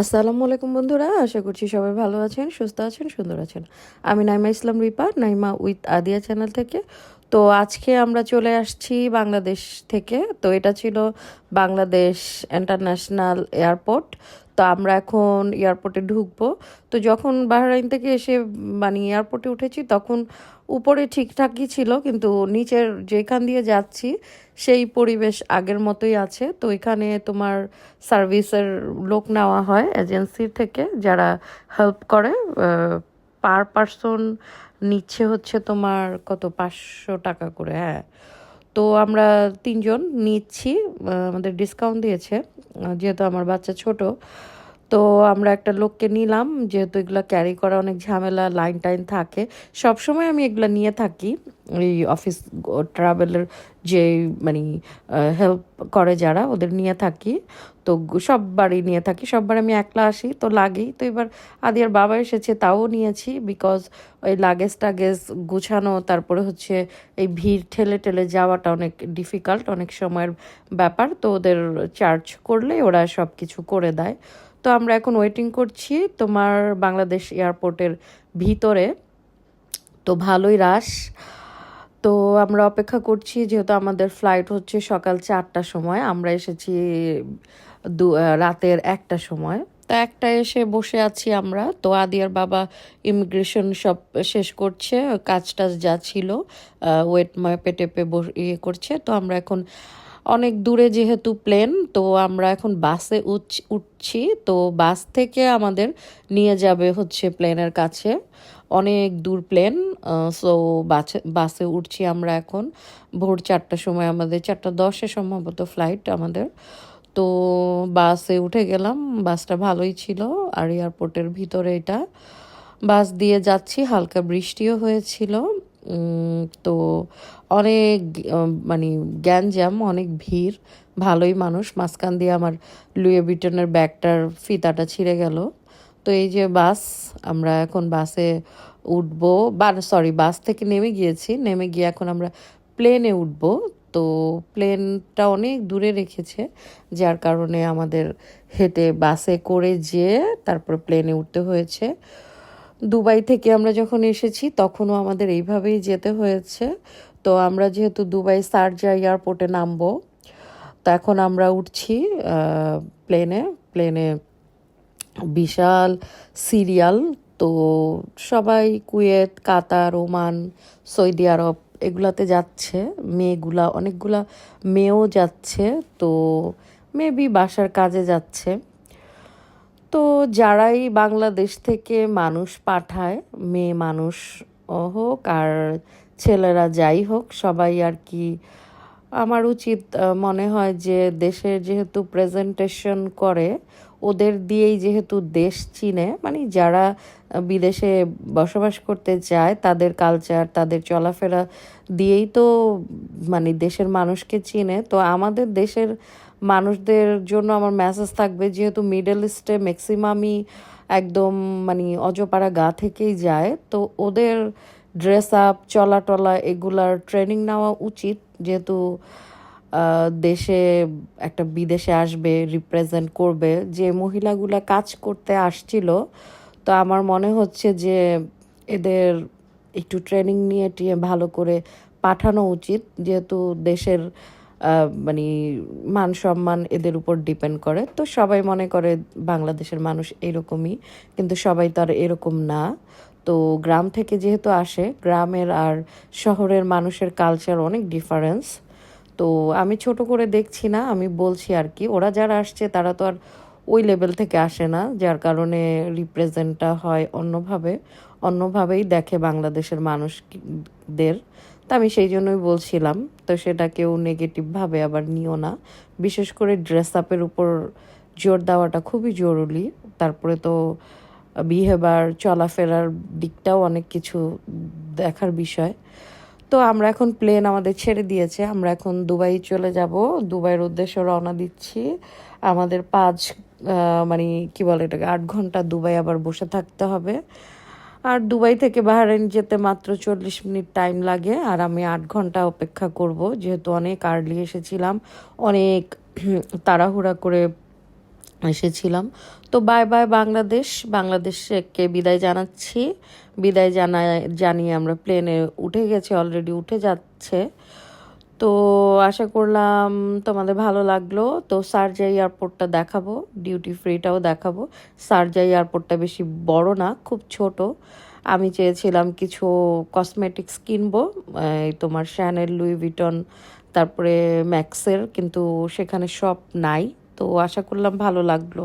আসসালামু আলাইকুম বন্ধুরা, আশা করছি সবাই ভালো আছেন, সুস্থ আছেন, সুন্দর আছেন। আমি নাইমা ইসলাম রিপা, নাইমা উইথ আদিয়া চ্যানেল থেকে। তো আজকে আমরা চলে আসছি বাংলাদেশ থেকে। তো এটা ছিল বাংলাদেশ ইন্টারন্যাশনাল এয়ারপোর্ট। তো আমরা এখন এয়ারপোর্টে ঢুকবো। তো যখন বাহরাইন থেকে এসে মানে এয়ারপোর্টে উঠেছি, তখন উপরে ঠিকঠাকই ছিল, কিন্তু নিচের যেখান দিয়ে যাচ্ছি, সেই পরিবেশ আগের মতোই আছে। তো এখানে তোমার সার্ভিসের লোক নেওয়া হয় এজেন্সির থেকে, যারা হেল্প করে। পার পারসন নিচ্ছে হচ্ছে তোমার কত? পাঁচশো টাকা করে হ্যাঁ। তো আমরা তিনজন নিচ্ছি আমাদের ডিসকাউন্ট দিয়েছে। যেহেতু আমার বাচ্চা ছোট, তো আমরা একটা লোককে নিলাম। যেহেতু এগুলো ক্যারি করা অনেক ঝামেলা লাইন টাইন থাকে, সবসময় আমি এগুলো নিয়ে থাকি। এই অফিস ট্রাভেলের যে মানে হেল্প করে যারা, ওদের নিয়ে থাকি। তো সববারই নিয়ে থাকি, সববার আমি একলা আসি, তো লাগেই। তো এবার আদিয়ার বাবা এসেছে, তাও নিয়েছি বিকজ ওই লাগেজ টাগেজ গুছানো, তারপরে হচ্ছে এই ভিড় ঠেলে ঠেলে যাওয়াটা অনেক ডিফিকাল্ট অনেক সময়ের ব্যাপার। তো ওদের চার্জ করলে ওরা সব কিছু করে দেয়। তো আমরা এখন ওয়েটিং করছি তোমার বাংলাদেশ এয়ারপোর্টের ভিতরে। তো ভালোই রাশ আমরা অপেক্ষা করছি, যেহেতু আমাদের ফ্লাইট হচ্ছে সকাল চারটার সময়, আমরা এসেছি দু রাতের একটা সময়। তো একটা এসে বসে আছি আমরা। তো আদিয়ার বাবা ইমিগ্রেশন সব শেষ করছে কাজ টাজ যা ছিল ওয়েট পেটে টেপে ইয়ে করছে। তো আমরা এখন অনেক দূরে যেহেতু প্লেন, তো আমরা এখন বাসে উঠ- উঠছি। তো বাস থেকে আমাদের নিয়ে যাবে হচ্ছে প্লেনের কাছে। অনেক দূর প্লেন সো বাসে বাসে উঠছি আমরা এখন। ভোর চারটার সময় আমাদের, চারটা দশে সম্ভবত ফ্লাইট আমাদের। তো বাসে উঠে গেলাম, বাসটা ভালোই ছিল, আর এয়ারপোর্টের ভিতরে এটা। বাস দিয়ে যাচ্ছি, হালকা বৃষ্টিও হয়েছিল। তো অনেক মানে গ্যাঞ্জাম, অনেক ভিড়, ভালোই মানুষ। মাঝখান দিয়ে আমার লুয়ে বিটনের ব্যাগটার ফিতাটা ছিঁড়ে গেল। তো এই যে বাস, আমরা এখন বাসে উঠবো। বা সরি বাস থেকে নেমে গিয়েছি। নেমে গিয়ে এখন আমরা প্লেনে উঠব। তো প্লেনটা অনেক দূরে রেখেছে, যার কারণে আমাদের হেঁটে বাসে করে যেয়ে তারপর প্লেনে উঠতে হয়েছে। দুবাই থেকে আমরা যখন এসেছি, তখনও আমাদের এইভাবেই যেতে হয়েছে। তো আমরা যেহেতু দুবাই সারজা এয়ারপোর্টে নামবো, তো এখন আমরা উঠছি প্লেনে। প্লেনে বিশাল সিরিয়াল। তো সবাই Kuwait, Qatar, Oman, Saudi Arab এগুলাতে যাচ্ছে। মেয়েগুলা, অনেকগুলা মেয়েও যাচ্ছে। তো মেবি বাসার কাজে যাচ্ছে। তো যারাই বাংলাদেশ থেকে মানুষ পাঠায়, মেয়ে মানুষ হোক আর ছেলেরা যাই হোক, সবাই আর কি, আমার উচিত মনে হয় যে দেশের যেহেতু প্রেজেন্টেশন করে, ওদের দিয়েই যেহেতু দেশ চিনে মানে যারা বিদেশে বসবাস করতে চায়, তাদের কালচার তাদের চলাফেরা দিয়েই তো মানে দেশের মানুষকে চিনে। তো আমাদের দেশের মানুষদের জন্য আমার মেসেজ থাকবে, যেহেতু মিডল ইস্টে ম্যাক্সিমামই একদম মানে অজপাড়া গা থেকেই যায়, তো ওদের ড্রেস আপ চলা টলা এগুলার ট্রেনিং নেওয়া উচিত, যেহেতু দেশে একটা বিদেশে আসবে রিপ্রেজেন্ট করবে, যে মহিলাগুলা কাজ করতে আসছিল, তো আমার মনে হচ্ছে যে এদের একটু ট্রেনিং নিয়ে টিয়ে ভালো করে পাঠানো উচিত, যেহেতু দেশের মানে মান সম্মান এদের উপর ডিপেন্ড করে। তো সবাই মনে করে বাংলাদেশের মানুষ এরকমই, কিন্তু সবাই তো আর এরকম না। তো গ্রাম থেকে যেহেতু আসে, গ্রামের আর শহরের মানুষের কালচার অনেক ডিফারেন্স তো আমি ছোট করে দেখছি না, আমি বলছি আর কি। ওরা যারা আসছে, তারা তো আর ওই লেভেল থেকে আসে না, যার কারণে রিপ্রেজেন্টটা হয় অন্যভাবে। অন্যভাবেই দেখে বাংলাদেশের মানুষদের। তা আমি সেই জন্যই বলছিলাম। তো সেটা কেউ নেগেটিভভাবে আবার নিও না। বিশেষ করে ড্রেস আপের উপর জোর দেওয়াটা খুবই জরুরি। তারপরে তো বিহেভার চলাফেরার দিকটাও অনেক কিছু দেখার বিষয়। তো আমরা এখন প্লেন আমাদের ছেড়ে দিয়েছে। আমরা এখন দুবাই চলে যাব। দুবাইয়ের উদ্দেশ্যে রওনা দিচ্ছি। আমাদের পাঁচ মানে কি বলে এটাকে, আট ঘণ্টা দুবাই আবার বসে থাকতে হবে। আর দুবাই থেকে বাহারাইন যেতে মাত্র চল্লিশ মিনিট টাইম লাগে, আর আমি আট ঘণ্টা অপেক্ষা করব। যেহেতু অনেক আর্লি এসেছিলাম, অনেক তাড়াহুড়া করে এসেছিলাম। তো বাই বাই বাংলাদেশ। বাংলাদেশকে বিদায় জানাচ্ছি। বিদায় জানায়, জানিয়ে আমরা প্লেনে উঠে গেছি অলরেডি উঠে যাচ্ছে। তো আশা করলাম তোমাদের ভালো লাগল। তো সারজাই এয়ারপোর্টটা দেখাবো ডিউটি ফ্রিটাও দেখাবো। সারজাই এয়ারপোর্টটা বেশি বড় না, খুব ছোট। আমি চেয়েছিলাম কিছু কসমেটিক্স কিনবো, এই তোমার শ্যানেল লুই ভিটন তারপরে ম্যাক্সের কিন্তু সেখানে সব নাই। তো আশা করলাম ভালো লাগল।